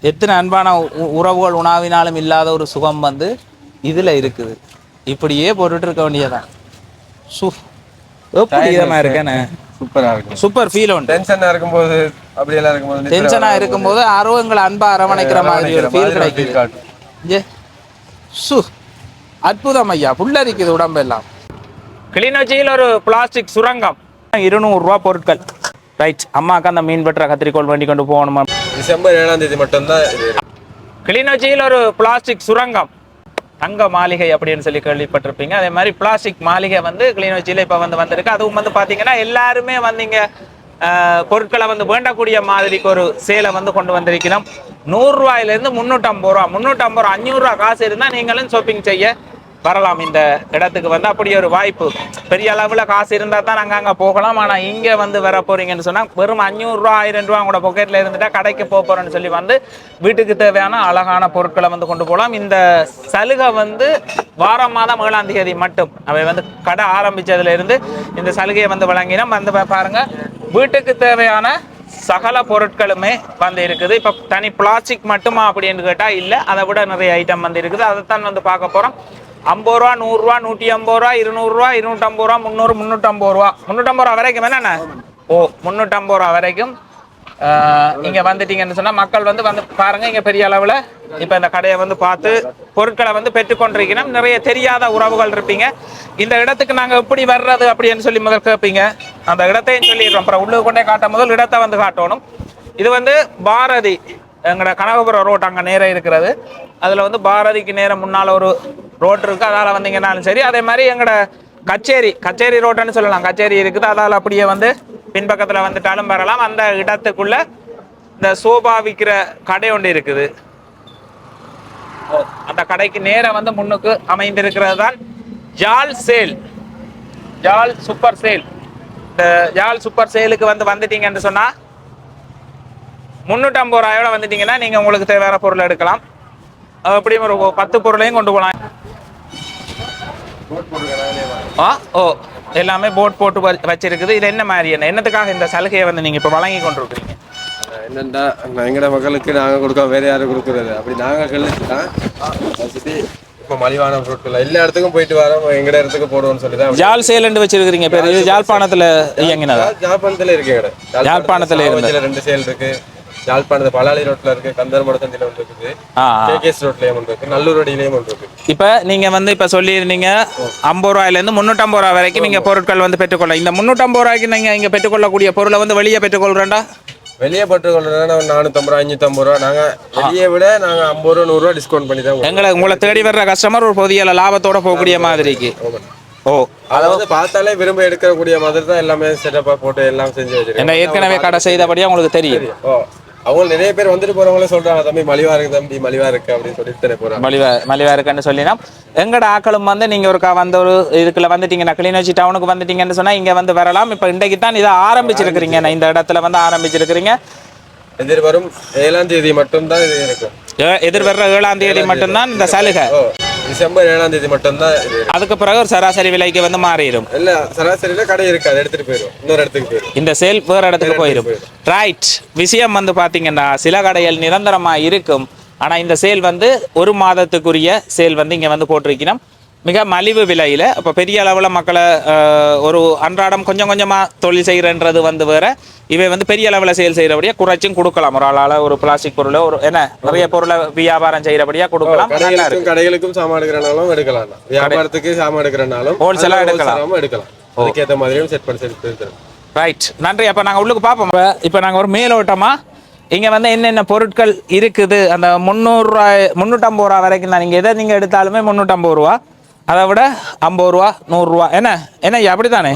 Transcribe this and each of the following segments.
எத்தனை அன்பான உ- உறவுகள் உணவினாலும் இல்லாத ஒரு சுகம் வந்து இதில் இருக்குது. இப்படியே போட்டுட்டு இருக்க வேண்டியதான் சு எப்படி இதமா இருக்கேன்னு? சூப்பரா இருக்கும். சூப்பர் ஃபீல் உண்டு. டென்ஷனா இருக்கும்போது அப்படி எல்லாம் இருக்கும்போது டென்ஷனாக இருக்கும்போது அருவங்களை அன்பா அரவணைக்கிற மாதிரி ஒரு ஃபீல் காட்டும். ஏ சு அற்புதம் ஐயா. புல்லரிக்குது உடம்பெல்லாம். கிளிநொச்சியில் ஒரு பிளாஸ்டிக் சுரங்கம். இருநூறுரூவா பொருட்கள். ரைட் அம்மாக்கு அந்த மீன் வெட்டுற கத்திரிக்கோள் வேண்டி கொண்டு போகணுமா? டிசம்பர் ஏழாம் தேதி மட்டும்தான் இது கிளிநொச்சியில் ஒரு பிளாஸ்டிக் சுரங்கம். தங்க மாளிகை அப்படின்னு சொல்லி கேள்விப்பட்டிருப்பீங்க. அதே மாதிரி பிளாஸ்டிக் மாளிகை வந்து கிளிநொச்சியில் இப்போ வந்து வந்திருக்கு. அதுவும் வந்து பார்த்தீங்கன்னா எல்லாருமே வந்து இங்கே பொருட்களை வந்து வேண்டக்கூடிய மாதிரிக்கு ஒரு சேலை வந்து கொண்டு வந்திருக்கிறோம். நூறுரூவாயிலேருந்து முந்நூற்றம்பது ரூபா முந்நூற்றம்பது ரூபா அஞ்சூறுரூவா காசு இருந்தால் நீங்களும் ஷாப்பிங் செய்ய வரலாம் இந்த இடத்துக்கு வந்து அப்படி ஒரு வாய்ப்பு. பெரிய அளவில் காசு இருந்தால் தான் நாங்கள் அங்கே போகலாம். ஆனால் இங்கே வந்து வர போகிறீங்கன்னு சொன்னால் வெறும் அஞ்சூறுரூவா ஆயிரம் ரூபா அவங்களோட பொக்கெட்டில் இருந்துட்டா கடைக்கு போக போகிறோன்னு சொல்லி வந்து வீட்டுக்கு தேவையான அழகான பொருட்களை வந்து கொண்டு போகலாம். இந்த சலுகை வந்து வாரம் மாதம் ஏழாம் தேதி மட்டும். அவை வந்து கடை ஆரம்பித்ததுலேருந்து இந்த சலுகையை வந்து வழங்கினோம் வந்து பாருங்கள் பாருங்க வீட்டுக்கு தேவையான சகல பொருட்களுமே வந்து இருக்குது. இப்போ தனி பிளாஸ்டிக் மட்டுமா அப்படின்னு கேட்டால் இல்லை அதை விட நிறைய ஐட்டம் வந்து இருக்குது. அதைத்தான் வந்து பார்க்க போகிறோம் ஐம்பது ரூபா நூறுரூவா நூற்றி ஐம்பது ரூபா இருநூறுவா இருநூற்றம்பது ரூபா முந்நூறு முந்நூற்றம்பது ரூபா. முந்நூற்றம்பது ரூபா வரைக்கும் என்னென்ன ஓ முந்நூற்றம்பது ரூபா வரைக்கும். இங்கே வந்துட்டீங்கன்னு சொன்னால் மக்கள் வந்து வந்து பாருங்கள் இங்கே பெரிய அளவில் இப்போ இந்த கடையை வந்து பார்த்து பொருட்களை வந்து பெற்றுக்கொண்டிருக்கணும் நிறைய தெரியாத உறவுகள் இருப்பீங்க. இந்த இடத்துக்கு நாங்கள் எப்படி வர்றது அப்படின்னு சொல்லி முதல் கேட்பீங்க. அந்த இடத்தையும் சொல்லிடுறோம். அப்புறம் உள்ளே கொண்டே காட்டும் முதல் இடத்தை வந்து காட்டணும். இது வந்து பாரதி. எங்களோட கனகபுரம் ரோட் அங்கே நேராக இருக்கிறது. அதில் வந்து பாரதிக்கு நேரம் முன்னால் ஒரு ரோட் இருக்குது அதால் வந்தீங்கன்னாலும் சரி. அதே மாதிரி எங்களோட கச்சேரி கச்சேரி ரோட்டுன்னு சொல்லலாம். கச்சேரி இருக்குது. அதால் அப்படியே வந்து பின்பக்கத்தில் வந்துட்டாலும் வரலாம். அந்த இடத்துக்குள்ளே இந்த சோபா விற்கிற கடை ஒன்று இருக்குது. அந்த கடைக்கு நேரம் வந்து முன்னுக்கு அமைந்திருக்கிறது தான் ஜால் சேல். ஜால் சூப்பர் சேல். இந்த ஜால் சூப்பர் சேலுக்கு வந்து வந்துட்டீங்கன்னு சொன்னால் முந்நூற்றம்பது ரூபாயோட வந்துட்டீங்கன்னா நீங்க உங்களுக்கு தேவையான பொருள் எடுக்கலாம். அஹ் எப்படியும் ஒரு பத்து பொருளையும் கொண்டு போகலாம் ஆ ஓ எல்லாமே போட் போட்டு வச்சிருக்குது. இது என்ன மாதிரி என்ன? என்னத்துக்காக இந்த சலுகையை வந்து நீங்க இப்ப வழங்கி கொண்டிருக்கிறீங்க? என்னண்டா நான் எங்கட மக்களுக்கு நாங்க கொடுக்கோம் வேற யாரும் கொடுக்கறது. அப்படி நாங்க கழிச்சுதான் வச்சுட்டு இப்போ மலிவான பொருட்கள் எல்லா இடத்துக்கும் போயிட்டு வரோம். எங்கட இடத்துக்கு போடுவோம்னு சொல்லி தான் ஜால் சேல்னு வச்சிருக்கிறீங்க பேர். இது ஜாழ்ப்பாணத்துல இயங்கினதா? ஜாழ்ப்பாணத்துல இருக்கு இருந்து. சாவகச்சில ரெண்டு சேல் இருக்கு. ஜாழ்ப்பாணத்து பலாலி ரோட்ல இருக்கு கந்தர்மட சந்தில ஒன்று இருக்குது. கேகேஎஸ் ரோட்லயும் ஒன்று இருக்கு. நல்லூர் அடியிலயும் ஒன்று இருக்கு. இப்ப நீங்க வந்து இப்ப சொல்லியிருந்தீங்க ஐம்பது ரூபாயில இருந்து முந்நூற்றம்பது ரூபா வரைக்கும் நீங்க பொருட்கள் வந்து பெற்றுக்கொள்ள இந்த முந்நூற்றம்பது ரூபாய்க்கு நீங்க இங்க பெற்றுக்கொள்ளக்கூடிய பொருளை வந்து வெளியே பெற்றுக்கொள்றேன்டா? வெளியே பட்டுக்கொள்றதுனா ஒரு நானூத்தம்பது ரூபா அஞ்சூத்தம்பது ரூபா. நாங்க வெளியே விட நாங்க ஐம்பது ரூபா நூறு ரூபா டிஸ்கவுண்ட் பண்ணி தான். எங்களை உங்களை தேடி வர்ற கஸ்டமர் ஒரு புதிய லாபத்தோட போகக்கூடிய மாதிரிக்கு. ஓ. அதை வந்து பார்த்தாலே விரும்ப எடுக்கக்கூடிய மாதிரி தான் எல்லாமே செட்டப்பா போட்டு எல்லாம் செஞ்சு வச்சிருக்கோம் என்ன ஏற்கனவே கடை செய்தபடியா உங்களுக்கு தெரியும். ஓ. அவங்க நிறைய பேர் வந்துட்டு போறவங்களே சொல்றாங்க தம்பி மலிவா இருக்கு தம்பி மலிவா இருக்கு அப்படின்னு சொல்லிட்டு போறாங்க. மலிவா மலிவா இருக்குன்னு சொல்லினா எங்கட ஆக்களும் வந்து நீங்க ஒரு வந்த ஒரு இதுக்குள்ள வந்துட்டீங்கன்னா கிளிநொச்சி டவுனுக்கு வந்துட்டீங்கன்னு சொன்னா இங்க வந்து வரலாம். இப்ப இன்றைக்கு தான் இதை ஆரம்பிச்சிருக்கிறீங்க. இந்த இடத்துல வந்து ஆரம்பிச்சிருக்கிறீங்க? எதிர்வரும் ஏழாம் தேதி மட்டும்தான் இது இருக்கும் எதிர்வர்ற ஏழாம் தேதி மட்டும்தான் இந்த சலுகை. டிசம்பர் ஏழாம் தேதி மட்டும்தான். அதுக்கு பிறகு ஒரு சராசரி விலைக்கு வந்து மாறிடும். இல்ல சராசரியில கடை இருக்கு அதை எடுத்துட்டு போயிடும் இன்னொரு இடத்துக்கு போயிடும் இந்த சேல் வேற இடத்துக்கு போயிடும் ரைட் விஷயம் வந்து பாத்தீங்கன்னா சில கடைகள் நிரந்தரமா இருக்கும். ஆனா இந்த சேல் வந்து ஒரு மாதத்துக்குரிய சேல் வந்து இங்க வந்து போட்டிருக்கிறோம் மிக மலிவு விலையில அப்ப பெரிய அளவுல மக்களை ஒரு அன்றாடம் கொஞ்சம் கொஞ்சமா தொழில் செய்யறன்றது வந்து வேற. இவை வந்து பெரிய அளவுல சேல் செய்யறபடியா குறைச்சும் கொடுக்கலாம். ஒரு ஆளால ஒரு பிளாஸ்டிக் பொருளை ஒரு என்ன நிறைய பொருளை வியாபாரம் செய்யறபடியா கொடுக்கலாம். கடைகளுக்கும் சாமான் எடுக்கிறனாலும் எடுக்கலாம். வியாபாரத்துக்கு சாமான் எடுக்கிறனாலும் ஆ எடுக்கலாம். எடுக்கலாம். அதுக்கேற்ற மாதிரியும் செட் பண்ணி செட் ரைட் நன்றி. அப்போ நாங்கள் உள்ளுக்கு பார்ப்போம் இப்போ நாங்கள் ஒரு மேலோட்டமா இங்கே வந்து என்னென்ன பொருட்கள் இருக்குது? அந்த முந்நூறுரூவா முந்நூற்றம்பது ரூபா வரைக்கும் தான் நீங்கள் எதை நீங்கள் எடுத்தாலுமே முந்நூற்றம்பது ரூபா. அதை விட ஐம்பது ரூபா நூறுரூவா என்ன? என்ன ஐயா அப்படி தானே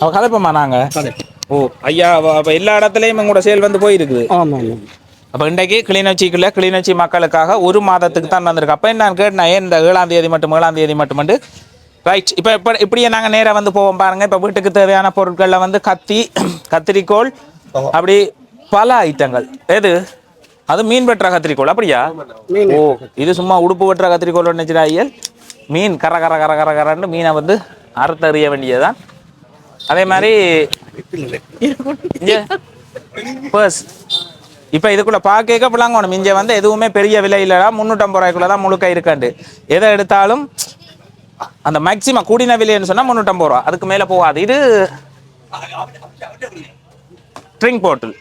அவ கதைப்போமா நாங்கள் ஓ ஐயா அப்போ எல்லா இடத்துலையும் உங்களோட சேல் வந்து போயிருக்குது. ஆமாம் அப்போ இன்றைக்கு கிளிநொச்சிக்குள்ள கிளிநொச்சி மக்களுக்காக ஒரு மாதத்துக்கு தான் வந்திருக்கு. அப்போ நான் கேட்டேன் ஏன் இந்த ஏழாம் தேதி மட்டும் ஏழாம் தேதி மட்டும் ரைட் இப்போ இப்போ இப்படியே நாங்கள் நேராக வந்து போவோம் பாருங்க. இப்போ வீட்டுக்கு தேவையான பொருட்களில் வந்து கத்தி கத்திரிக்கோல் அப்படி பல ஐட்டங்கள். எது? அது மீன் வெட்டுற கத்திரிக்கோல் அப்படியா? ஓ இது சும்மா உடுப்பு வெட்டுற கத்திரிக்கோல் நினைச்சிடா ஐயல் மீன் கர கர கர கர கரன்னு மீனை வந்து அறுத்தறிய வேண்டியதுதான். அதே மாதிரி பர்ஸ் இப்போ இதுக்குள்ள பார்க்க விளங்கணும். இங்கே வந்து எதுவுமே பெரிய விலை இல்லைடா. முந்நூற்றம்பது ரூபாய்க்குள்ள தான் முழுக்க இருக்காண்டு எதை எடுத்தாலும் அந்த மேக்சிமம் கூடின விலைன்னு சொன்னால் முந்நூற்றம்பது ரூபா. அதுக்கு மேலே போகாது. இது ட்ரிங்க் போட்டில்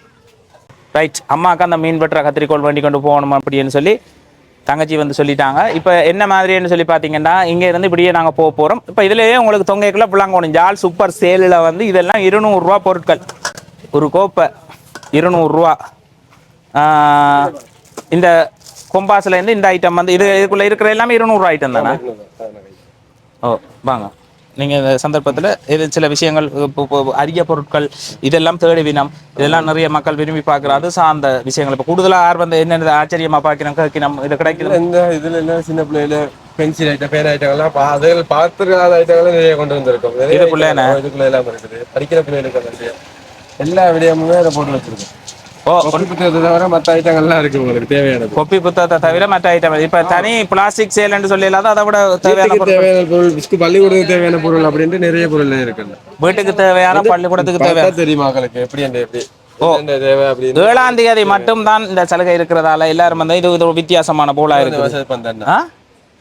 ரைட் அம்மாவுக்கு அந்த மீன் பெற்ற கத்திரிக்கோள் வேண்டி கொண்டு போகணும் அப்படின்னு சொல்லி தங்கச்சி வந்து சொல்லிட்டாங்க. இப்போ என்ன மாதிரின்னு சொல்லி பார்த்தீங்கன்னா இங்கே இருந்து இப்படியே நாங்கள் போக போகிறோம் இப்போ இதுலேயே உங்களுக்கு தொங்கைக்குள்ள புள்ளாங்கோணும் ஜால் சூப்பர் சேலில் வந்து இதெல்லாம் இருநூறுரூவா பொருட்கள். ஒரு கோப்பை இருநூறுரூவா இந்த கொம்பாஸ்லேருந்து இந்த ஐட்டம் வந்து இது இதுக்குள்ளே இருக்கிற எல்லாமே இருநூறுவா ஐட்டம் தானே? ஓ வாங்க. நீங்கள் இந்த சந்தர்ப்பத்தில் இது சில விஷயங்கள் அரிய பொருட்கள் இதெல்லாம் தேடி வினம். இதெல்லாம் நிறைய மக்கள் விரும்பி பார்க்குற அது சார்ந்த விஷயங்கள். இப்போ கூடுதலாக ஆர்வம் வந்து என்னென்ன ஆச்சரியமாக பார்க்கணும் கேட்கணும் இது கிடைக்குது? இந்த இதுல என்ன சின்ன பிள்ளையில பென்சில் ஐட்டம் பேர் ஐட்டங்கள்லாம் அதுகள் பார்த்துருக்காத ஐட்டங்களும் நிறைய கொண்டு வந்திருக்கோம். இதுக்குள்ள இதுக்குள்ள எல்லாம் இருக்குது. படிக்கிற பிள்ளைகளுக்கு எல்லா விடயமுமே அதை போட்டு வச்சிருக்கோம். ஓ கொண்டு புத்தகத்தை தவிர மற்ற ஐட்டங்கள்லாம் இருக்கு உங்களுக்கு தேவையானது. கொப்பி புத்தகத்தை தவிர மற்ற ஐட்டம் இப்போ தனி பிளாஸ்டிக் சேல்னு சொல்லி இல்லாத அதை விட தேவையான பொருள் பள்ளிக்கூடத்துக்கு தேவையான பொருள் அப்படின்ட்டு நிறைய பொருள் இருக்குல்ல வீட்டுக்கு தேவையான பள்ளிக்கூடத்துக்கு தேவையான தெரியும் மக்களுக்கு எப்படி ஏழாம் தேதி மட்டும்தான் இந்த சலுகை இருக்கிறதால எல்லாரும் வந்து இது ஒரு வித்தியாசமான போலா இருக்குது. மசாஜ் ஆ?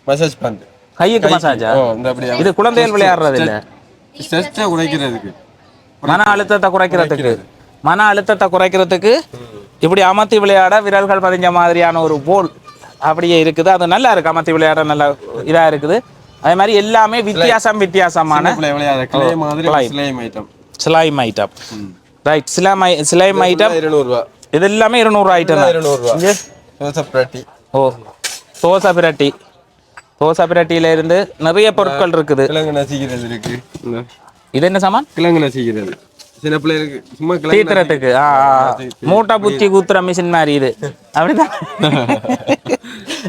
மசாஜ் பண்றேன். கையுக்கு மசாஜா இது குழந்தைகள் விளையாடுறது இல்ல? ஸ்ட்ரெஸ்ஸை குறைக்கிறதுக்கு. மன அழுத்தத்தை குறைக்கிறதுக்கு. மன அழுத்தத்தை குறைக்கிறதுக்கு இப்படி அமர்த்தி விளையாட விரல்கள் பதிஞ்ச மாதிரியான ஒரு போல் அப்படியே இருக்குது. அது நல்லா இருக்கு. அமர்த்தி விளையாட நல்லா இதா இருக்குது. அதே மாதிரி எல்லாமே வித்தியாசம் வித்தியாசமான ஸ்லைம் ஐட்டம் ரைட் சிலாமை சிலாய்ம் ஐட்டம் இது எல்லாமே இருநூறு ஐட்டம் தான். ஓ. தோசை பிரட்டி. தோசை பிரட்டியில இருந்து நிறைய பொருட்கள் இருக்குது. கிழங்கு நசிக்கிறது இருக்கு. இது என்ன சாமான்? கிழங்கு நசிக்கிறது. சின்ன பிள்ளைகளுக்கு சும்மா தீத்துறதுக்கு. மூட்டை புத்தி குத்துற மிஷின் மாதிரி இது. அப்படிதான்.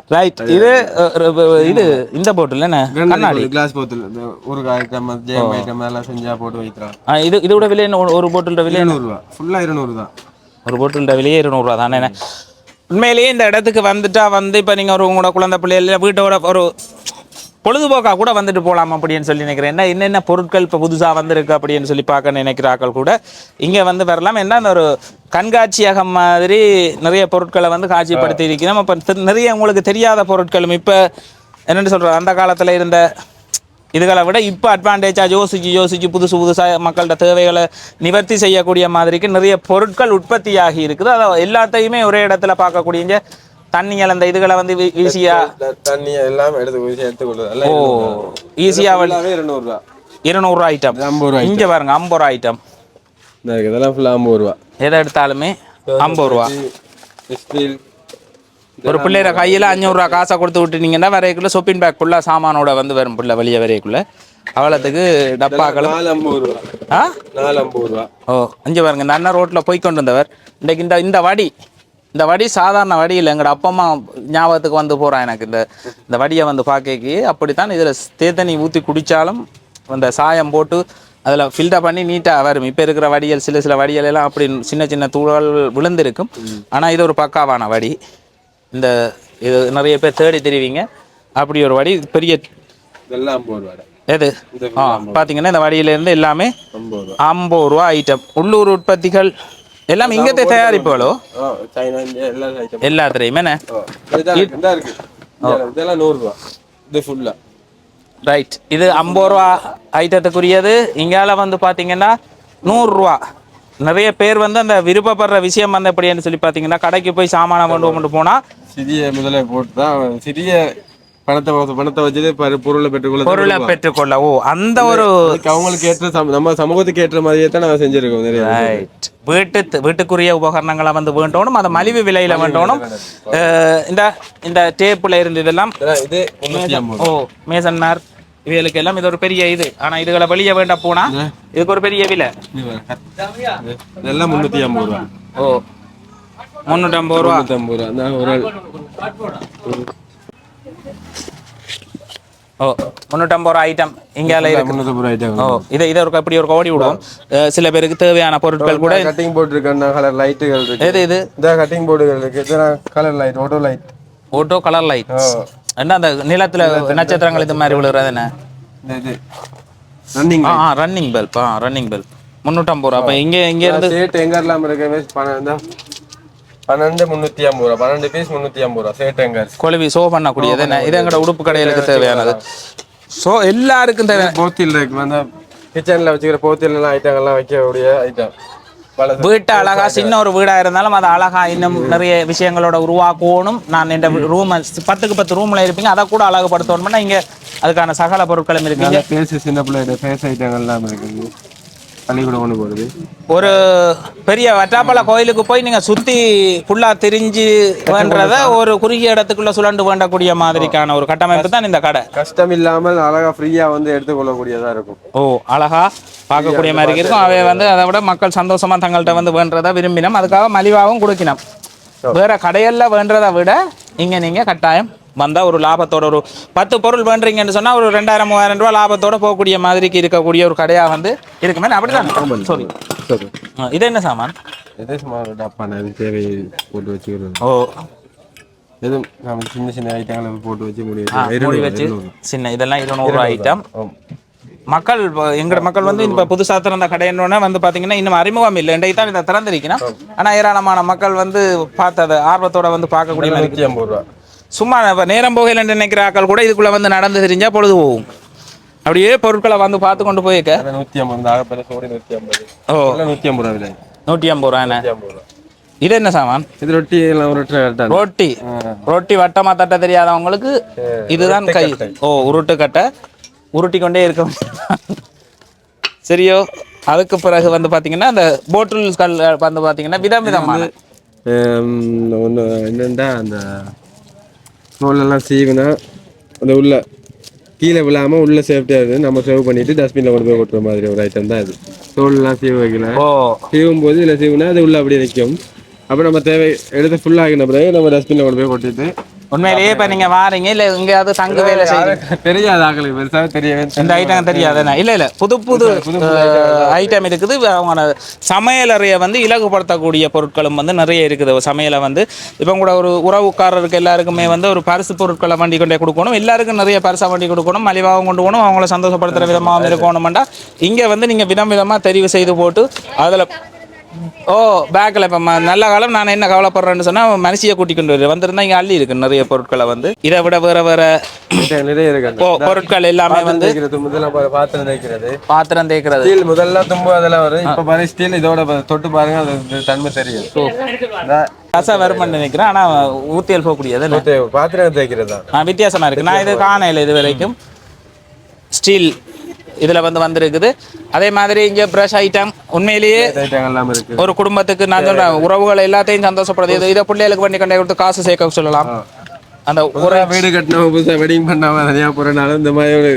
ரைட் இது ஒரு- இது இந்த போட்டில் கண்ணாடி. கிளாஸ் இந்த ஊறுகாய் ஐட்டம் ஜெயம் ஐட்டம் எல்லாம் செஞ்சா போட்டு வைக்கிறான் இது இதோட விலை என்ன? ஒரு- ஒரு போட்டில் விலை? இருநூறுவா. ஃபுல்லா இருநூறு தான். ஒரு போட்டில் விலையே இருநூறுவா தானே. என்ன? உண்மையிலேயே இந்த இடத்துக்கு வந்துட்டா வந்து இப்போ நீங்கள் ஒரு உங்களோட குழந்தை பிள்ளைகள் வீட்டோட ஒரு பொழுதுபோக்காக கூட வந்துட்டு போகலாம் அப்படின்னு சொல்லி நினைக்கிறேன். என்ன என்னென்ன பொருட்கள் இப்போ புதுசாக வந்திருக்கு அப்படின்னு சொல்லி பார்க்க நினைக்கிறார்கள் கூட இங்கே வந்து வரலாம். என்ன அந்த ஒரு கண்காட்சியகம் மாதிரி நிறைய பொருட்களை வந்து காட்சிப்படுத்தி இருக்கிறோம் அப்போ நிறைய உங்களுக்கு தெரியாத பொருட்களும் இப்போ என்னென்னு சொல்கிறோம் அந்த காலத்தில் இருந்த இதுகளை விட இப்போ அட்வான்டேஜாக யோசிச்சு யோசிச்சு புதுசு புதுசாக மக்கள்கிட்ட தேவைகளை நிவர்த்தி செய்யக்கூடிய மாதிரிக்கு நிறைய பொருட்கள் உற்பத்தியாகி இருக்குது. அதை எல்லாத்தையுமே ஒரே இடத்துல பார்க்கக்கூடிய தண்ணிகள் அந்த இதுகளை வந்து இந்த தண்ணி எல்லாம் எடுத்து ஊசி எடுத்து கொள்ளுது ஓ எல்லாமே இருநூறுவா இருநூறுவா ஐட்டம் ஐம்பது ரூபா இங்கே பாருங்க ஐம்பது ரூபா ஐட்டம் இதெல்லாம் ஃபுல்லாக ஐம்பது ரூபா. எதை எடுத்தாலுமே ஐம்பது ரூபா. ஸ்டீல் ஒரு பிள்ளைற கையில் அஞ்சூறுரூவா காசை கொடுத்து விட்டுனீங்கன்னா வரைக்குள்ள ஷாப்பிங் பேக் ஃபுல்லாக சாமானோட வந்து வரும் பிள்ளை வெளியே வரைக்குள்ள அவ்வளோத்துக்கு ரூபா. ஆ? நாலு ஐம்பது ரூபா. ஓ அஞ்சு பாருங்க இந்த அண்ணன் ரோட்டில் போய் கொண்டு வந்தவர். இன்றைக்கு இந்த இந்த வடி. இந்த வடி சாதாரண வடி இல்லை எங்களோட அப்பா அம்மா ஞாபகத்துக்கு வந்து போகிறான் எனக்கு இந்த இந்த வடியை வந்து பார்க்க அப்படித்தான் இதில் தேத்தண்ணி ஊற்றி குடித்தாலும் அந்த சாயம் போட்டு அதில் ஃபில்டர் பண்ணி நீட்டாக வரும். இப்போ இருக்கிற வடிகள் சில சில வடிகள் எல்லாம் அப்படி சின்ன சின்ன தூள் விழுந்திருக்கும். ஆனால் இது ஒரு பக்காவான வடி. இந்த இது நிறைய பேர் தேடி தெரிவிங்க. அப்படி ஒரு வடி பெரிய எது? பார்த்தீங்கன்னா இந்த வடியிலேருந்து எல்லாமே ஐம்பது ரூபா ஐட்டம் உள்ளூர் உற்பத்திகள் எல்லாம் இங்கത്തെ தயாரிப்புகளோ? எல்லாத்துலேயுமே என்ன? இதெல்லாம் நூறுரூவா. இது ஃபுல்லாக ரைட் இது ஐம்பது ரூபா ஐட்டத்துக்குரியது. இங்கால வந்து பார்த்தீங்கன்னா நூறுரூவா. நிறைய பேர் வந்து அந்த விருப்பப்படுற விஷயம் வந்து எப்படின்னு சொல்லி பார்த்தீங்கன்னா கடைக்கு போய் சாமானை கொண்டு கொண்டு போனால் சிறிய முதல்ல போட்டு தான் சிறிய பணத்தை பணத்தை வச்சுட்டு பரு- பொருளை பெற்றுக்கொள்ள பொருளை பெற்றுக்கொள்ள ஓ அந்த ஒரு அவங்களுக்கு ஏற்ற சம- நம்ம சமூகத்துக்கு ஏற்ற மாதிரியே தான் நாங்கள் செஞ்சிருக்கோம் ரைட் வீட்டு வீட்டுக்குரிய உபகரணங்களை வந்து வேண்டணும் அதை மலிவு விலையில வேண்டணும். இந்த இந்த டேப்புல இருந்து இதெல்லாம் இது முந்நூற்றி ஐம்பது. ஓ மேசன்மார் இவைகளுக்கு எல்லாம் இது ஒரு பெரிய இது. ஆனா இதுகளை வெளியே வேண்ட போனா இதுக்கு ஒரு பெரிய விலை. இதெல்லாம் முந்நூற்றி ஐம்பது ரூபா. ஓ முந்நூற்றம்பது ரூபா. முந்நூற்றி ஐம்பது ரூபா. ஒரு ஆள். ஓ முந்நூற்றம்பது ரூபா ஐட்டம் இங்கால ஐட்டம் ஓ இதை இதை ஒரு இப்படி ஒரு கோடி விடுவோம். சில பேருக்கு தேவையான பொருட்கள் கூட கட்டிங் போர்டு இருக்கு கலர் லைட்டுகள் இருக்கு. எது இது இந்த கட்டிங் போர்டுகள் இருக்கு. இதெல்லாம் colour light auto light auto colour light என்ன அந்த நிலத்துல நட்சத்திரங்கள் இது மாதிரி விழுகிறது என்ன? இது. ரன்னிங் ஆ ரன்னிங் பல்ப் ஆ ரன்னிங் பல்ப் முந்நூற்றம்பது ரூபா அப்போ இங்கே இங்கே இருந்து எங்க எல்லாம் இருக்கு? பணம் இருந்தா பன்னெண்டு முந்நூற்றி ஐம்பது ரூபா. பன்னெண்டு பீஸ் முந்நூற்றி ஐம்பது ரூபா. சேட்டங்க கொழுவி சோ பண்ணக்கூடியது என்ன? இது எங்களோட உடுப்பு கடைகளுக்கு தேவையானது? ஸோ எல்லாருக்கும் தேவை போத்தில் இருக்கு வந்து கிச்சனில் வச்சுக்கிற போத்தில் எல்லாம் ஐட்டங்கள்லாம் வைக்கக்கூடிய ஐட்டம் வீட்டை அழகா சின்ன ஒரு வீடா இருந்தாலும் அதை அழகா இன்னும் நிறைய விஷயங்களோட உருவாக்கணும். நான் இந்த ரூம் பத்துக்கு பத்து ரூம்ல இருப்பீங்க. அதை கூட அழகுபடுத்தணும்னா இங்க அதுக்கான சகல பொருட்களும் இருக்குங்க. ஃபேஸ் சின்ன பிள்ளையோட ஃபேஸ் ஐட்டங்கள்லாம் இருக்குது பள்ளிக்கூடம் கொண்டு போகிறது ஒரு பெரிய வட்டாப்பள கோயிலுக்கு போய் நீங்க சுத்தி ஃபுல்லா திரிஞ்சு வேண்டத ஒரு குறுகிய இடத்துக்குள்ள சுழண்டு வேண்டக்கூடிய மாதிரிக்கான ஒரு கட்டமைப்பு தான் இந்த கடை. கஷ்டம் இல்லாமல் அழகா ஃப்ரீயா வந்து எடுத்துக்கொள்ளக்கூடியதா இருக்கும். ஓ அழகா பார்க்கக்கூடிய மாதிரி இருக்கும். அவை வந்து அதை விட மக்கள் சந்தோஷமா தங்கள்கிட்ட வந்து வேண்டதை விரும்பினோம். அதுக்காக மலிவாகவும் கொடுக்கணும் வேற கடையல்ல வேண்டதை விட இங்க நீங்க கட்டாயம் வந்தா ஒரு லாபத்தோட ஒரு பத்து பொருள் வேண்டுறீங்கன்னு சொன்னா ஒரு ரெண்டாயிரம் மூவாயிரம் ரூபாய் லாபத்தோட போகக்கூடிய மாதிரிக்கு இருக்கக்கூடிய ஒரு கடையா வந்து இருக்குமே அப்படிதான். சாரி. சரி இது என்ன சாமான்? டப்பான இது தேவை போட்டு வச்சுக்கிறது. ஓ. எதுவும் நம்ம சின்ன சின்ன ஐட்டங்களை போட்டு வச்சு மூடி வச்சு சின்ன இதெல்லாம் இருநூறு ஐட்டம் மக்கள் எங்கட மக்கள் வந்து இப்ப புதுசா திறந்த கடைன்னொன்னே வந்து பாத்தீங்கன்னா இன்னும் அறிமுகம் இல்லை. இன்றைக்கு தான் இதை திறந்திருக்கணும். ஆனா ஏராளமான மக்கள் வந்து பார்த்தத ஆர்வத்தோட வந்து பார்க்கக்கூடிய ஐம்பது ரூபா. சும்மா இப்ப நேரம் போகையில் நினைக்கிற ஆட்கள் கூட இதுக்குள்ள வந்து நடந்து தெரிஞ்சா பொழுது போகும். அப்படியே பொருட்களை வந்து பார்த்து கொண்டு போயிருக்க நூற்றி ஐம்பது சோடி நூற்றி ஐம்பது. ஓ. நூற்றி ஐம்பது ரூபா விலை. நூற்றி ஐம்பது ரூபா என்ன? நூற்றி ஐம்பது ரூபா இது என்ன சாமான்? இது ரொட்டி ரொட்டி. ரொட்டி ரொட்டி வட்டமா தட்ட தெரியாதவங்களுக்கு இதுதான் கை. ஓ உருட்டு கட்டை உருட்டி கொண்டே இருக்க. சரியோ. அதுக்கு பிறகு வந்து பாத்தீங்கன்னா அந்த போட்டில் கல் வந்து பாத்தீங்கன்னா விதம் விதமான. ஒன்று என்னென்னா அந்த தோலெல்லாம் சீவினா அந்த உள்ள கீழே விழாமல் உள்ள சேஃப்டியாக இருக்குது நம்ம சேவ் பண்ணிட்டு டஸ்ட்பினில் கொண்டு போய் கொட்டுற மாதிரி ஒரு ஐட்டம் தான் இது. தோலெல்லாம் சீவ வைக்கல. சீவும் போது இதில் சீவுனா அது உள்ள அப்படியே நிற்கும் அப்போ நம்ம தேவை எடுத்து ஃபுல் ஆகின பிறகு நம்ம டஸ்ட்பினில் கொண்டு போய் கொட்டிட்டு உண்மையிலேயே இப்ப நீங்க வாரீங்க? இல்ல எங்கேயாவது தங்கு வேலை செய்யுங்க தெரியாது ஆக்களுக்கு பெருசாக தெரியவே இந்த ஐட்டம் தெரியாதுண்ணே இல்ல இல்ல. புது புது ஐட்டம் இருக்குது. அவங்க சமையலறையை வந்து இலகுபடுத்தக்கூடிய பொருட்களும் வந்து நிறைய இருக்குது. சமையலை வந்து இப்போ கூட ஒரு உறவுக்காரருக்கு எல்லாருக்குமே வந்து ஒரு பரிசு பொருட்களை வண்டி கொண்டே கொடுக்கணும். எல்லாருக்கும் நிறைய பரிசா வண்டி கொடுக்கணும். மலிவாகவும் கொண்டு போகணும். அவங்கள சந்தோஷப்படுத்துற விதமாகவும் இருக்கணும்டா இங்க வந்து நீங்க விதம் விதமா தெரிவு செய்து போட்டு அதுல ஓ பேக்கில் இப்போ நல்ல காலம். நான் என்ன கவலைப்படுறேன்னு சொன்னா மனுஷியை கூட்டி கொண்டு வருவேன். வந்திருந்தா இங்கே அள்ளி இருக்கு நிறைய பொருட்களை வந்து. இதை விட வேற வேற நிறைய இருக்கு. பொருட்கள் எல்லாமே வந்து முதல்ல பாத்திரம் தேய்க்கிறது. பாத்திரம் தேய்க்கிறது. ஸ்டீல் முதல்ல தும்பு அதெல்லாம் வரும். இப்போ பாருங்க ஸ்டீல் இதோட தொட்டு பாருங்க அது தன்மை தெரியும். ரசம் வரும்னு நினைக்கிறேன் ஆனா ஊத்தியல் போகக்கூடியது பாத்திரம் தேய்க்கிறது? தான் ஆ, வித்தியாசமா இருக்கு. நான் இது காணையில் இது வரைக்கும் ஸ்டீல் இதுல வந்து வந்திருக்குது. அதே மாதிரி இங்க ப்ரஷ் ஐட்டம் உண்மையிலேயே ஒரு குடும்பத்துக்கு நான் சொல்றேன் உறவுகள் எல்லாத்தையும் சந்தோஷப்படுது இது பிள்ளைகளுக்கு பண்ணி கொண்டே கொடுத்து காசு சேர்க்க சொல்லலாம். அந்த ஒரு வீடு கட்டினவங்க புதுசா வெட்டிங் பண்ணாம தனியா போறனால இந்த மாதிரி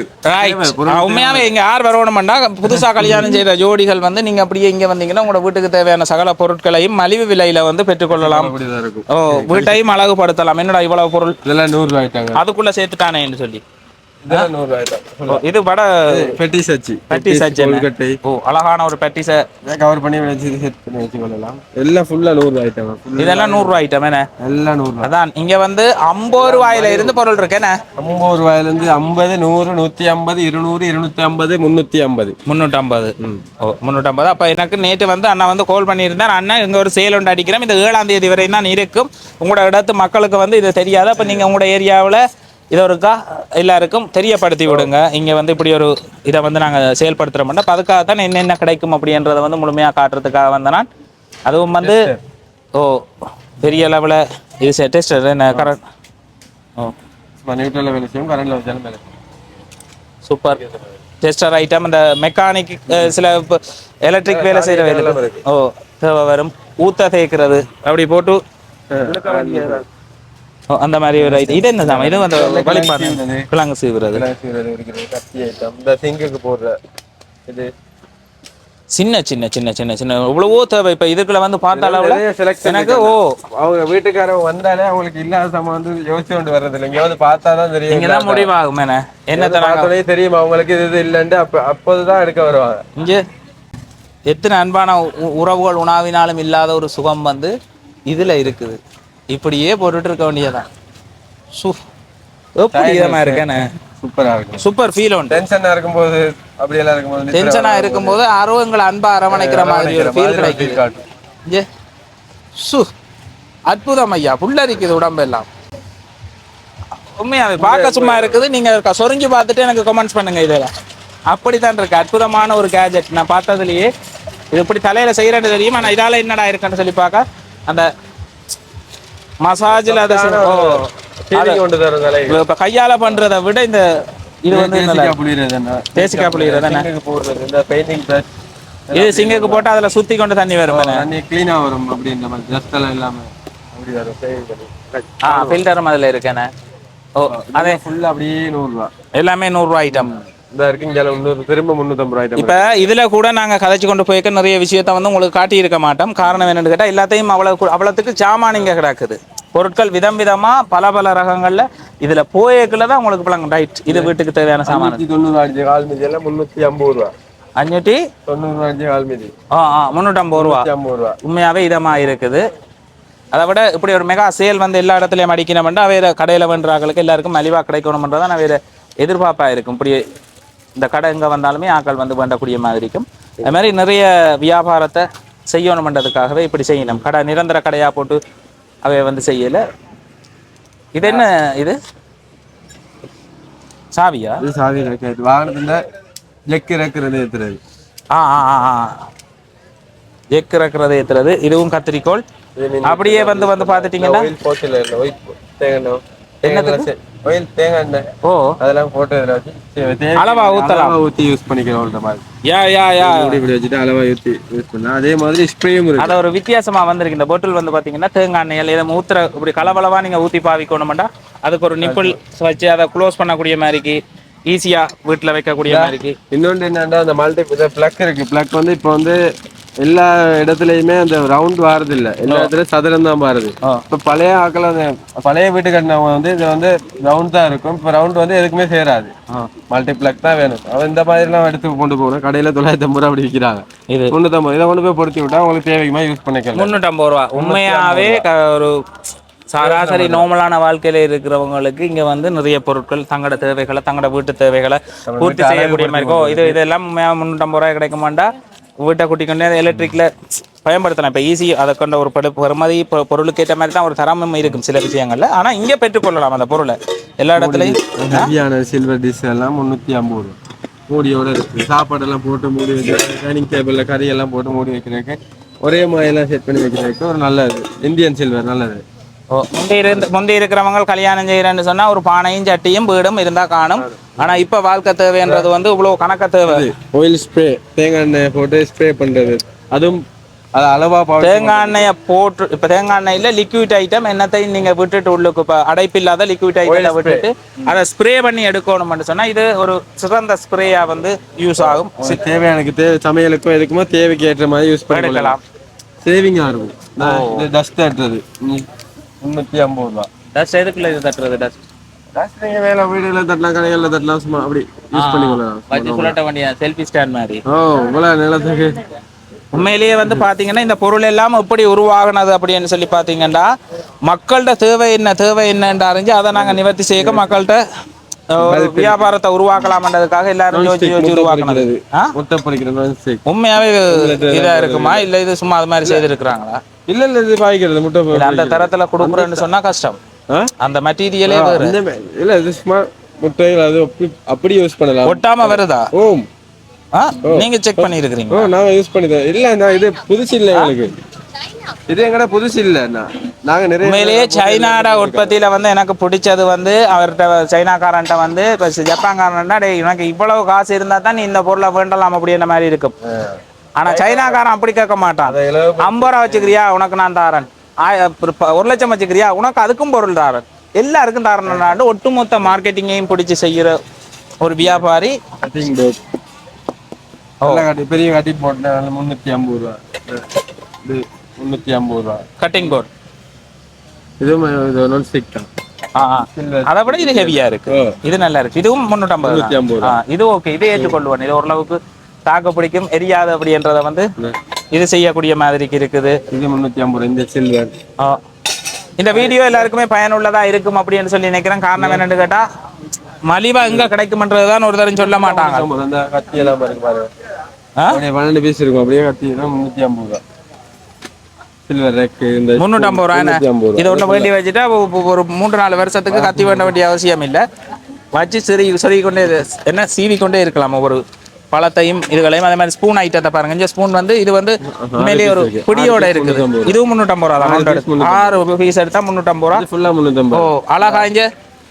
உண்மையாவே இங்க யார் வரணும்னா புதுசா கல்யாணம் செய்த ஜோடிகள் வந்து நீங்க அப்படியே இங்க வந்தீங்கன்னா உங்களோட வீட்டுக்கு தேவையான சகல பொருட்களையும் மலிவு விலையில வந்து பெற்றுக்கொள்ளலாம். ஓ வீட்டையும் அழகுபடுத்தலாம். என்னடா இவ்வளவு பொருள்? இதெல்லாம் அதுக்குள்ள சேர்த்துட்டானேன்னு சொல்லி. இது வட பெட்டி சச்சி பெட்டி சஜ் கட்டை ஓ அழகான ஒரு பெட்டிச கவர் பண்ணி வச்சு செட் பண்ணி வச்சு கொள்ளலாம் எல்லாம் ஃபுல்லா நூறு ரூபாய் ஐட்டம் இதெல்லாம் நூறு ரூபாய் ஐட்டம் என்ன? எல்லாம் நூறு ரூபாய். அதான் இங்க வந்து ஐம்பது ரூபாயில இருந்து பொருள் இருக்கு என்ன? ஐம்பது ரூபாயில இருந்து ஐம்பது நூறு நூத்தி ஐம்பது இருநூறு இருநூத்தி ஐம்பது முன்னூத்தி ஐம்பது. முந்நூற்றம்பது ஓ முந்நூற்றம்பது அப்போ எனக்கு நேற்று வந்து அண்ணா வந்து கால் பண்ணியிருந்தார். அண்ணா இங்கே ஒரு சேல் ஒன்று அடிக்கிறோம். இந்த ஏழாம் தேதி வரை தான் இருக்கும். உங்களோட இடத்து மக்களுக்கு வந்து இது தெரியாது. அப்போ நீங்கள் உங்களோட ஏரியாவில் இது இருக்கா எல்லாருக்கும் தெரியப்படுத்தி விடுங்க. இங்கே வந்து இப்படி ஒரு இதை வந்து நாங்கள் செயல்படுத்துகிறோம்னா அப்போ அதுக்காக தான் என்னென்ன கிடைக்கும் அப்படின்றத வந்து முழுமையாக காட்டுறதுக்காக வந்த நான். அதுவும் வந்து ஓ பெரிய லெவலில் இது டெஸ்டர் என்ன கரெக்ட் ஓ. நியூட்ரல்ல வேலை செய்யும் கரண்ட்ல வச்சாலும் வேலை சூப்பர் டெஸ்டர் ஐட்டம் இந்த மெக்கானிக் சில எலக்ட்ரிக் வேலை செய்கிற வேலை ஓ தேவை வரும். ஊத்த தேய்க்கிறது. அப்படி போட்டு. அந்த மாதிரி ஒரு இது என்ன சாமி இது வந்து வழிபாடு கிழங்கு சீவுறது. கத்தி ஐட்டம். இந்த சிங்குக்கு போடுற இது. சின்ன சின்ன சின்ன சின்ன சின்ன. இவ்வளவோ தேவை. இப்ப இதுக்குள்ள வந்து பார்த்த selection எனக்கு ஓ. அவங்க வீட்டுக்காரங்க வந்தாலே அவங்களுக்கு இல்லாத சாமான் வந்து யோசிச்சு கொண்டு வர்றது இல்லை. இங்க வந்து பார்த்தாதான் தெரியும். இங்க தான் முடிவாகும் என்ன? பார்த்தோன்னே தெரியும். அவங்களுக்கு இது இது இல்லைன்ட்டு அப்ப அப்போதுதான் எடுக்க வருவாங்க. இங்க எத்தனை அன்பான உறவுகள் உணவினாலும் இல்லாத ஒரு சுகம் வந்து இதுல இருக்குது. இப்படியே போட்டுட்டு இருக்க வேண்டியதான் சு. இதமா இருக்கேன்னு? சூப்பரா இருக்கும். சூப்பர் ஃபீல் உண்டு. டென்ஷனா இருக்கும்போது அப்படி எல்லாம் இருக்கும்போது டென்ஷனா. இருக்கும்போது யாரோ எங்களை அன்பா அரவணைக்கிற மாதிரி ஒரு ஃபீல். இங்க. சு. அற்புதம் ஐயா. புல்லரிக்குது உடம்பெல்லாம். உண்மையாவே பார்க்க சும்மா இருக்குது. நீங்க க- சொரிஞ்சு பார்த்துட்டு எனக்கு கமெண்ட்ஸ் பண்ணுங்க இதுல. அப்படித்தான் இருக்கு. அற்புதமான ஒரு கேஜெட் நான் பார்த்ததுலயே இது இப்படி தலையில செய்யறது தெரியும். ஆனா இதால என்னடா இருக்குன்னு சொல்லி பார்க்க. அந்த மசாஜில் அதை ஓ இப்ப கையால பண்றதை விட இந்த இது வந்து நல்லா தேசிக்கா புளியறது போடுறது இந்த பெயிண்டிங் இது சிங்குக்கு போட்டு அதுல சுத்தி கொண்டு தண்ணி வரும் தண்ணி க்ளீனா வரும் அப்படின்ற மாதிரி ஜஸ்ட் எல்லாம் இல்லாம. அப்படி வரும் ஆ ஃபில்டரும் அதுல இருக்கேனே ஓ அதே ஃபுல்லா அப்படியே நூறு ரூபா எல்லாமே நூறுரூவா ஐட்டம் இந்த இருக்கு இங்க முந்நூறு திரும்ப முந்நூத்தம்பது ரூபாய் இப்ப இதுல கூட நாங்க கதைச்சு கொண்டு போய்க்க நிறைய விஷயத்த வந்து உங்களுக்கு காட்டி இருக்க மாட்டோம். காரணம் என்னன்னு கேட்டா எல்லாத்தையும் அவ்வளவு கு- அவ்வளவுக்கு ஜாமான் இங்க கிடக்குது. பொருட்கள் விதம் விதமா பல பல ரகங்கள்ல இதுல போயக்குள்ள தான் உங்களுக்கு பழங்க ரைட் இது வீட்டுக்கு தேவையான சாமான். முன்னூத்தி தொண்ணூறு கால் மீதி எல்லாம் ஐம்பது ரூபா. அஞ்சூட்டி தொண்ணூறு கால் மீதி. ஆ ஆ முந்நூற்றம்பது ரூபா. ஐம்பது ரூபா. உண்மையாவே இதமா இருக்குது. அதை விட இப்படி ஒரு மெகா சேல் வந்து எல்லா இடத்துலயும் அடிக்கணும்னா வேற கடையில வேண்டுறாங்களுக்கு எல்லாருக்கும் மலிவா கிடைக்கணும்ன்றதான் நான் வேற எதிர்பார்ப்பா இருக்கும். இப்படி இந்த கடை எங்க வந்தாலுமே ஆட்கள் வந்து வேண்டக்கூடிய மாதிரி இருக்கும். அது மாதிரி நிறைய வியாபாரத்தை செய்யணும்ன்றதுக்காகவே இப்படி செய்யணும். கடை நிரந்தர கடையா போட்டு அவை வந்து செய்யல. இது என்ன இது? சாவியா? இது சாவி இறக்கிறது வாகனத்துல ஜெக் இறக்குறது ஏத்துறது. ஆ ஆ ஆ ஆ. எக் இறக்குறது ஏத்துறது. இதுவும் கத்திரிக்கோள். அப்படியே வந்து வந்து பார்த்துட்டீங்கன்னா ஆயில் தேங்காய் எண்ணெய். ஓ. அதெல்லாம் போட்டு இதில் வச்சு அளவா. அளவா ஊத்தி யூஸ் பண்ணிக்கிறோம் மாதிரி. யா யா யா. இப்படி இப்படி வச்சுட்டு அளவா ஊத்தி யூஸ் பண்ணலாம் அதே மாதிரி ஸ்ப்ரேயும் இருக்கு. அத ஒரு வித்தியாசமா வந்திருக்கு. இந்த பாட்டில் வந்து பாத்தீங்கன்னா தேங்காய் எண்ணெய் இதை ஊத்துற இப்படி கலவளவா நீங்க ஊத்தி பாவிக்கணும்டா. அதுக்கு ஒரு நிப்பிள் வச்சு அதை க்ளோஸ் பண்ணக்கூடிய மாதிரிக்கு ஈஸியா வீட்டுல வைக்கக்கூடிய மாதிரிக்கு. இன்னொன்று என்னன்னா அந்த மல்டி இந்த பிளக் இருக்கு. பிளக் வந்து இப்போ வந்து எல்லா இடத்துலயுமே அந்த ரவுண்ட் வாரது இல்ல எல்லா இடத்துலயும் சதுரம் தான் மாறுது. இப்ப பழைய ஆக்கள் பழைய வீட்டு கட்டினவங்க வந்து இது வந்து ரவுண்ட் தான் இருக்கும். இப்ப ரவுண்ட் வந்து எதுக்குமே சேராது. மல்டி பிளக் தான் வேணும். அவன் இந்த மாதிரி எல்லாம் எடுத்து கொண்டு போகணும். கடையில தொள்ளாயிரத்தி ஐம்பது ரூபா அப்படி விற்கிறாங்க இது முந்நூற்றம்பது இதை கொண்டு போய் பொருத்தி விட்டா உங்களுக்கு தேவைக்குமா? யூஸ் பண்ணிக்கலாம். முந்நூற்றம்பது ரூபா. உண்மையாவே ஒரு சராசரி நார்மலான வாழ்க்கையில இருக்கிறவங்களுக்கு இங்க வந்து நிறைய பொருட்கள் தங்களோட தேவைகளை தங்களோட வீட்டு தேவைகளை பூர்த்தி செய்யக்கூடிய மாதிரி இருக்கும். இது இதெல்லாம் உண்மையா முந்நூற்றம்பது ரூபாய் கிடைக்குமாண்டா வீட்டை கூட்டி கொண்டு எலக்ட்ரிக்ல பயன்படுத்தலாம். இப்போ ஈஸி அதை கொண்ட ஒரு படு பெருமதி பொருளுக்கு ஏற்ற மாதிரி தான் ஒரு தரமும் இருக்கும் சில விஷயங்கள்ல. ஆனா இங்க பெற்றுக்கொள்ளலாம் அந்த பொருளை. எல்லா இடத்துலையும் சில்வர் டிஷ் எல்லாம் முந்நூற்றி ஐம்பது ரூபா. மூடியோட இருக்கு. சாப்பாடெல்லாம் போட்டு மூடி வச்சு டைனிங் டேபிள்ல கறி எல்லாம் போட்டு மூடி வைக்கிறதுக்கு ஒரே மாதிரிலாம் செட் பண்ணி வைக்கிறதுக்கு ஒரு நல்லது. இந்தியன் சில்வர் நல்லது. முந்தி இருந்து முந்தி இருக்கிறவங்க கல்யாணம் செய்யறேன்னு சொன்னா ஒரு பானையும் சட்டியும் வீடும் இருந்தா காணும். ஆனா இப்ப வாழ்க்கை தேவைன்றது வந்து இவ்வளவு கணக்க தேவை. ஆயில் ஸ்ப்ரே தேங்காய் எண்ணெய் போட்டு ஸ்ப்ரே பண்றது. அதுவும் அது அளவா தேங்காய் எண்ணெயை போட்டு இப்ப தேங்காய் எண்ணெயில லிக்விட் ஐட்டம் என்னத்தையும் நீங்க விட்டுட்டு உள்ளுக்கு இப்ப அடைப்பில்லாத லிக்விட் ஐட்டம் விட்டுட்டு அதை ஸ்ப்ரே பண்ணி எடுக்கணும்னு சொன்னா இது ஒரு சிறந்த ஸ்ப்ரேயா வந்து யூஸ் ஆகும். உங்களுக்கு தேவையானக்கு தேவை சமையலுக்கும் எதுக்குமோ தேவைக்கு ஏற்ற மாதிரி யூஸ் பண்ணிக்கலாம் எடுக்கலாம். சேவிங்கா இருக்கும். நான் இது டஸ்ட் தட்டுறது முந்நூற்றி ஐம்பது ரூபா. டஸ்ட் எதுக்குள்ள இது தட்டுறது டஸ்ட் டஸ்ட் நீங்க வேலை வீடுல தட்டலாம் கடைகளில் தட்டலாம் சும்மா அப்படி யூஸ் பண்ணிக்கலாம் வச்சு சுழட்ட வேண்டிய செல்ஃபி ஸ்டாண்ட் மாதிரி. ஓ இவ்வளவு நிலத்துக்கு. உண்மையிலேயே வந்து பாத்தீங்கன்னா இந்த பொருள் எல்லாம் எப்படி உருவாகினது அப்படின்னு சொல்லி பாத்தீங்கன்னா மக்கள்கிட்ட தேவை என்ன தேவை என்னன்னு அறிஞ்சு அதை நாங்க நிவர்த்தி செய்ய மக்கள்கிட்ட வியாபாரத்தை உருவாக்கலாம்ன்றதுக்காக எல்லாரும் யோசிச்சு யோசிச்சு உருவாக்குனது. உண்மையாவே இதா இருக்குமா? இல்ல இது சும்மா அது மாதிரி செய்திருக்கிறாங்களா? இல்ல இல்ல இது பாய்க்கிறது முட்டை அந்த தரத்துல கொடுக்குறேன்னு சொன்னா கஷ்டம்? அந்த மெட்டீரியலே இல்ல இது சும்மா முட்டைகள் அது அப்படி யூஸ் பண்ணலாம். ஒட்டாம வருதா? ஓம்? நீங்க செக் பண்ணி நாங்க யூஸ் பண்ணிதோம் இல்ல நான் இது புதுசு இல்ல எங்களுக்கு. இது எங்கட புதுசு இல்ல நான் நாங்க நிறைய உண்மையிலேயே சைனாட உற்பத்தியில வந்து எனக்கு பிடிச்சது வந்து அவர்கிட்ட சைனாக்காரன்ட்ட வந்து இப்போ ஜப்பான்காரன்டா டேய் எனக்கு இவ்வளவு காசு இருந்தா தான் நீ இந்த பொருளை வேண்டலாம் அப்படின்ற மாதிரி இருக்கும். ஆனா சைனாக்காரன் அப்படி கேட்க மாட்டான். ஐம்பது ரூபா வச்சுக்கிறியா உனக்கு நான் தாரேன். ஒரு லட்சம் வச்சுக்கிறியா உனக்கு அதுக்கும் பொருள் தாரேன். எல்லாருக்கும் தாரேன் ஒட்டுமொத்த மார்க்கெட்டிங்கையும் பிடிச்சி செய்யற ஒரு வியாபாரி. நல்ல கட்டி பெரிய கட்டி போட்டேன். முந்நூற்றி ஐம்பது ரூபா. இது முந்நூற்றி ஐம்பது ரூபா. கட்டிங் போர்ட் இதுவும் இது நான் ஸ்டிக் தான். அதை விட இது ஹெவியா இருக்கு. இது நல்லா இருக்கு. இதுவும் முன்னூற்றம்பது இது ஓகே இது ஏற்றுக்கொள்ளுவேன் இது ஓரளவுக்கு தாக்கு பிடிக்கும். எரியாது அப்படின்றத வந்து இது செய்யக்கூடிய மாதிரிக்கு இருக்குது. இது முந்நூற்றி ஐம்பது இந்த சில்வர். இந்த வீடியோ எல்லாருக்குமே பயனுள்ளதா இருக்கும் அப்படின்னு சொல்லி நினைக்கிறேன். காரணம் என்னன்னு கேட்டா மலிவா எங்க கிடைக்கும்ன்றது தான் ஒரு தரம் சொல்ல மாட்டாங்க அப்படியே பன்னெண்டு பீஸ் இருக்கும். அப்படியே தான் முந்நூற்றி ஐம்பது ரூபா. சில்வர் ரேக்கு இந்த முந்நூற்றி ஐம்பது ரூபா. இதை ஒன்று வேண்டி வச்சுட்டா ஒரு மூன்று நாலு வருஷத்துக்கு கத்தி வேண்ட வேண்டிய அவசியம் இல்லை. வச்சு சிறி சிறுகி கொண்டே என்ன சீவி கொண்டே இருக்கலாம் ஒவ்வொரு பழத்தையும் இதுகளையும். அதே மாதிரி ஸ்பூன் ஐட்டத்தை பாருங்க. இந்த ஸ்பூன் வந்து இது வந்து உண்மையிலேயே ஒரு. பிடியோட இருக்குது. இதுவும் முந்நூற்றம்பது ரூபா தான் ஆறு பீஸ் எடுத்தா முந்நூற்றம்பது ரூபா. ஃபுல்லாக ஓ முந்நூற்றம்பது அழகா இங்க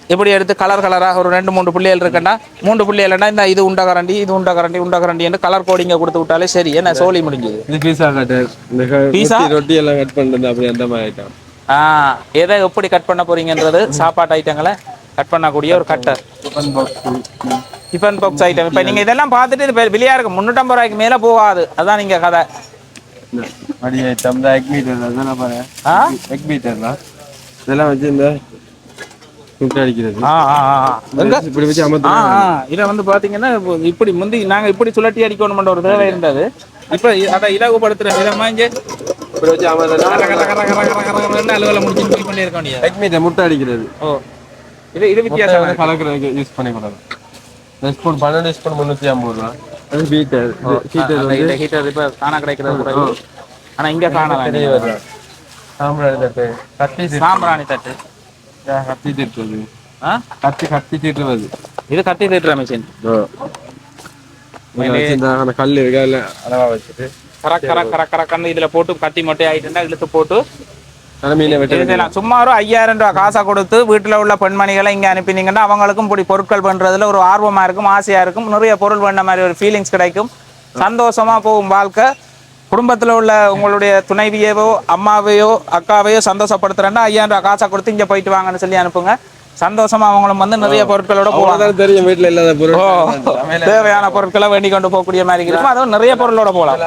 இப்படி எடுத்து கலர் கலராக ஒரு ரெண்டு மூணு புள்ளிகள் இருக்குன்னா மூன்று புள்ளிகள்னா இந்த இது உண்ட கரண்டி இது உண்ட கரண்டி உண்ட கரண்டி என்று கலர் கோடிங்க கொடுத்து விட்டாலே சரி என்ன சோலி முடிஞ்சது? இது பீஸா பீஸா? ரொட்டி எல்லாம் கட் பண்ணுறது அப்படி அந்த மாதிரி ஐட்டம் ஆ எதை எப்படி கட் பண்ண போறீங்கன்றது சாப்பாட்டு ஐட்டங்களை கட் பண்ணக்கூடிய ஒரு cutter tiffin box tiffin box item இப்போ நீங்கள் இதெல்லாம் பார்த்துட்டு இது வெளியா இருக்கு முந்நூற்றம்பது ரூபாய்க்கு மேலே போகாது. அதான் நீங்கள் கதை. அடி ஐட்டம் இந்த எக் மீட்டர் அதெல்லாம் பாரு? ஆ? எக் மீட்டர்லாம் இதெல்லாம் வச்சு இந்த இதை வந்து பார்த்தீங்கன்னா இப்போ இப்படி முந்தி நாங்கள் இப்படி சுழட்டி அடிக்கணும்ன்ற ஒரு தேவை இருந்தது. இப்போ அதை இலகுபடுத்துகிற விதமாக இங்கே அலுவலை முடிச்சு போய் இருக்க மீட்டர் முட்டை அடிக்கிறது. ஓ. இது இது வித்தியாசம். கலக்கிறதுக்கு யூஸ் பண்ணிக்கூடாது. இந்த ஸ்பூன் பன்னெண்டு ஸ்பூன் முந்நூற்றி ஐம்பது ரூபா. ஹீட்டர் ஹீட்டர் இப்போ காண கிடைக்கிறது கூட. ஆனால் இங்கே காணலாம் சாம்பிராணி தட்டு. சாம்பிராணி தட்டு. கத்தி இது தட்டுற மிஷின் கல் இருக்கா அளவா வச்சுட்டு. கரக்கன்னு இதுல போட்டு கத்தி மொட்டை ஆயிட்டுனா இழுத்து போட்டு. சும்மா ஒரு ஐயாயிரம் ரூபாய் காசை கொடுத்து வீட்டுல உள்ள பெண்மணிகளை இங்க அனுப்பினீங்கன்னா அவங்களுக்கும் இப்படி பொருட்கள் பண்றதுல ஒரு ஆர்வமா இருக்கும் ஆசையா இருக்கும். நிறைய பொருள் பண்ண மாதிரி ஒரு ஃபீலிங்ஸ் கிடைக்கும். சந்தோஷமா போகும் வாழ்க்கை. குடும்பத்துல உள்ள உங்களுடைய துணைவியவோ அம்மாவையோ அக்காவையோ சந்தோஷப்படுத்துறேன்னா ஐயாயிரம் ரூபாய் காசை கொடுத்து இங்க போயிட்டு வாங்கன்னு சொல்லி அனுப்புங்க. சந்தோஷமா அவங்களும் வந்து நிறைய பொருட்களோட அவ்வளோதான் தெரியும் வீட்டில் இல்லாத பொருள் தேவையான பொருட்களை வேண்டி கொண்டு போகக்கூடிய மாதிரி இருக்கும் அதுவும் நிறைய பொருளோட போகலாம்.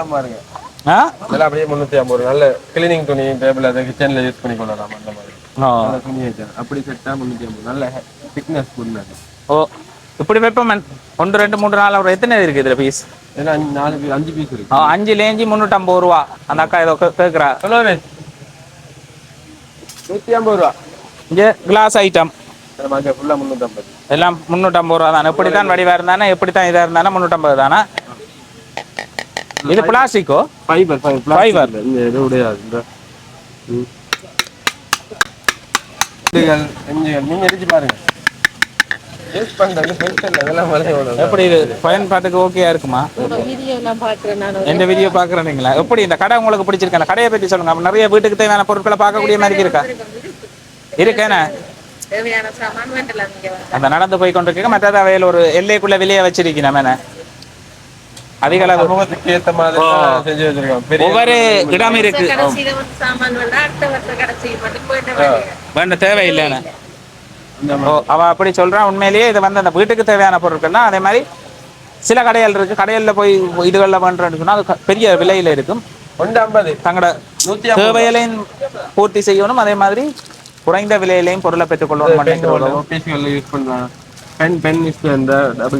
இதெல்லாம் அப்படியே முந்நூற்றி ஐம்பது நல்ல கிளீனிங் துணி டேபிள் அதை கிச்சனில் யூஸ் பண்ணி கொள்ளலாம் அந்த மாதிரி. துணி அப்படி செட்டா முந்நூற்றி ஐம்பது. நல்ல திக்னஸ் ஓ. இப்படி வைப்போம். ஒன்று ரெண்டு மூணு நாலு எத்தனை இருக்கு இதுல பீஸ் ஏன்னா அஞ்சு நாலு பீஸ் அஞ்சு பீஸ் இருக்கு. அஞ்சு லேஞ்சி முந்நூற்றம்பது ரூபா. அந்த அக்கா ஏதோ கே- கேக்குறா. சொல்லுவே நூற்றி ஐம்பது ரூபா. இங்கே கிளாஸ் ஐட்டம் ஃபுல்லாக முந்நூற்றம்பது எல்லாம் முந்நூற்றம்பது ரூபா தானே? எப்படி தான் வடிவா இருந்தானே எப்படி தான் இதாக இருந்தானே முந்நூற்றம்பது தானே? இது பிளாஸ்டிக்கோ ஃபைபர் ஃபைபர். இந்த இது உடையாது இந்த ம். இதுகள், எஞ்சுகள் நீங்க எரிச்சு பாருங்க யூஸ் பண்றது பென்ஷன் அதெல்லாம் எப்படி இது? பயன்பாட்டுக்கு ஓகேயா இருக்குமா? எந்த வீடியோ பார்க்குறீங்களா எப்படி இந்த கடை உங்களுக்கு பிடிச்சிருக்கா? அந்த கடையை பற்றி சொல்லுங்க. நிறைய வீட்டுக்கு தேவையான பொருட்களை பார்க்கக்கூடிய மாதிரி இருக்கா? இருக்கேண்ணே. அந்த நடந்து போய் கொண்டிருக்கீங்க. மற்றது அவையில் ஒரு எல்லைக்குள்ள வெளியே வச்சிருக்கீங்க மேன அதிக அளவு. சமூகத்துக்கு ஏத்த மாதிரி தான் செஞ்சு வச்சிருக்கோம். பெரிய ஒவ்வொரு இடம் இருக்கு. வேண்ட தேவையில்லைன்னு அவ அப்படி சொல்றான் உண்மையிலேயே இது வந்து அந்த வீட்டுக்கு தேவையான பொருட்கள்னா அதே மாதிரி சில கடைகள் இருக்கு கடைகள்ல போய் இதுகளில் பண்றேன்னு சொன்னா அது பெரிய விலையில இருக்கும். தங்களோட தேவைகளையும் பூர்த்தி செய்யணும் அதே மாதிரி குறைந்த விலையிலையும் பொருளை பெற்றுக்கொள்ளணும் பென் பென் யூஸ் இந்த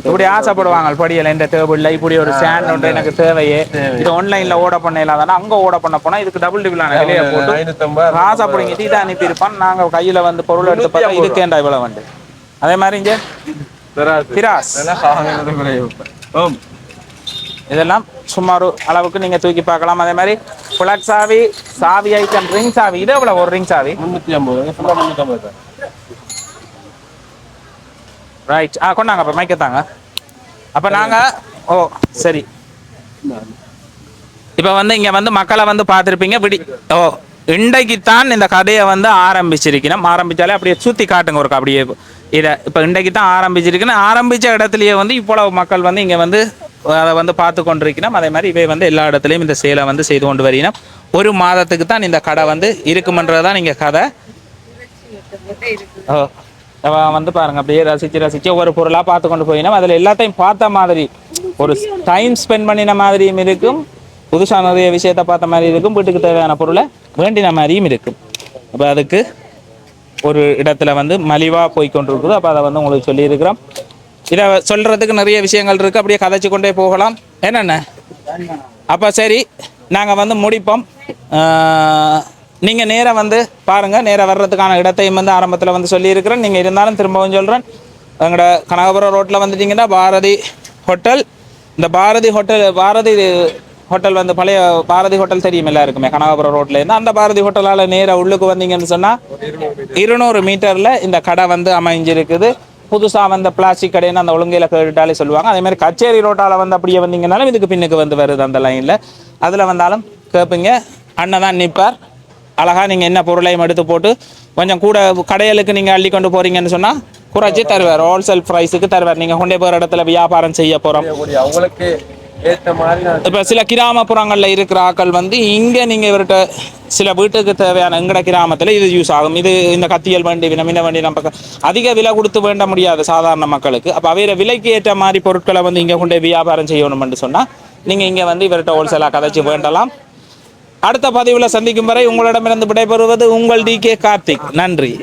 இப்படி ஆசைப்படுவாங்க படியல இந்த டேபிள்ல இப்படி ஒரு ஸ்டாண்ட் ஒன்று எனக்கு தேவையே. இது ஆன்லைன்ல ஓட பண்ண இல்லாதானா? அங்க ஓட பண்ண போனா இதுக்கு டபுள் டிபிளான விலையை போட்டு ஆசைப்படுங்க இதை அனுப்பியிருப்பான். நாங்க கையில வந்து பொருள் எடுத்து பார்த்தா இதுக்கேண்டா இவ்வளவு வந்து அதே மாதிரி இங்க இதெல்லாம் சுமார் அளவுக்கு நீங்க தூக்கி பார்க்கலாம். அதே மாதிரி புலக் சாவி சாவி ஐட்டம் ரிங் சாவி. இது எவ்வளவு? ஒரு ரிங் சாவி? முந்நூற்றி ஐம்பது ரைட் ஆ கொண்டாங்க அப்ப மைக்கத்தாங்க அப்ப நாங்க ஓ சரி. இப்போ வந்து இங்க வந்து மக்களை வந்து பார்த்துருப்பீங்க விடி ஓ இன்றைக்குத்தான் இந்த கதையை வந்து ஆரம்பிச்சிருக்கணும். ஆரம்பிச்சாலே அப்படியே சுத்தி காட்டுங்க ஒரு அப்படியே இதை. இப்போ இன்றைக்கு தான் ஆரம்பிச்சிருக்கணும். ஆரம்பிச்ச இடத்துலயே வந்து இவ்வளவு மக்கள் வந்து இங்க வந்து அதை வந்து பார்த்து கொண்டிருக்கணும். அதே மாதிரி இவை வந்து எல்லா இடத்துலையும் இந்த சேலை வந்து செய்து கொண்டு வரணும் ஒரு மாதத்துக்கு தான் இந்த கடை வந்து இருக்குமன்றது தான் இங்கே கதை. ஓ. வந்து பாருங்க அப்படியே ரசிச்சு ரசிச்சு ஒவ்வொரு பொருளா பார்த்து கொண்டு போயினோம் அதுல எல்லாத்தையும் பார்த்த மாதிரி ஒரு டைம் ஸ்பெண்ட் பண்ணின மாதிரியும் இருக்கும். புதுசா நிறைய விஷயத்த பார்த்த மாதிரி இருக்கும். வீட்டுக்கு தேவையான பொருளை வேண்டின மாதிரியும் இருக்கும். அப்ப அதுக்கு ஒரு இடத்துல வந்து மலிவா போய் கொண்டிருக்குது. அப்ப அதை வந்து உங்களுக்கு சொல்லியிருக்கிறோம். இதை சொல்றதுக்கு நிறைய விஷயங்கள் இருக்கு. அப்படியே கதைச்சு கொண்டே போகலாம். என்னென்ன? அப்ப சரி நாங்க வந்து முடிப்போம். நீங்கள் நேராக வந்து பாருங்கள் நேராக வர்றதுக்கான இடத்தையும் வந்து ஆரம்பத்தில் வந்து சொல்லியிருக்கிறேன். நீங்கள் இருந்தாலும் திரும்பவும் சொல்கிறேன் எங்களோட கனகபுரம் ரோட்டில் வந்துட்டீங்கன்னா பாரதி ஹோட்டல். இந்த பாரதி ஹோட்டல் பாரதி ஹோட்டல் வந்து பழைய பாரதி ஹோட்டல் தெரியும் எல்லாருக்குமே கனகாபுரம் ரோட்ல இருந்து. அந்த பாரதி ஹோட்டலால் நேராக உள்ளுக்கு வந்தீங்கன்னு சொன்னால் இருநூறு மீட்டரில் இந்த கடை வந்து அமைஞ்சிருக்குது. புதுசாக வந்த பிளாஸ்டிக் கடைன்னு அந்த ஒழுங்கையில் கேட்டாலே சொல்லுவாங்க. அதே மாதிரி கச்சேரி ரோட்டால் வந்து அப்படியே வந்தீங்கன்னாலும் இதுக்கு பின்னுக்கு வந்து வருது அந்த லைனில் அதில் வந்தாலும் கேட்பீங்க அண்ணன் தான் நிற்பார் அழகா நீங்க என்ன பொருளையும் எடுத்து போட்டு கொஞ்சம் கூட கடைகளுக்கு நீங்க அள்ளி கொண்டு போறீங்கன்னு சொன்னா குறைச்சி தருவார். ஹோல்சேல் ப்ரைஸுக்கு தருவார். நீங்க கொண்டே போற இடத்துல வியாபாரம் செய்ய போறோம். அவங்களுக்கு ஏற்ற மாதிரி நான் இப்போ சில கிராமப்புறங்களில் இருக்கிற ஆட்கள் வந்து இங்கே நீங்கள் இவர்கிட்ட சில வீட்டுக்கு தேவையான எங்கட கிராமத்தில் இது யூஸ் ஆகும். இது இந்த கத்தியல் வண்டி வினமின வண்டி நம்ம அதிக விலை கொடுத்து வேண்ட முடியாது சாதாரண மக்களுக்கு. அப்போ அவையிற விலைக்கு ஏற்ற மாதிரி பொருட்களை வந்து இங்கே கொண்டு வியாபாரம் செய்யணும்னு சொன்னால் நீங்கள் இங்கே வந்து இவர்கிட்ட ஹோல்சேலாக கதைச்சு வேண்டலாம். அடுத்த பதிவில் சந்திக்கும் வரை உங்களிடமிருந்து விடைபெறுவது உங்கள் டி கே கார்த்திக். நன்றி.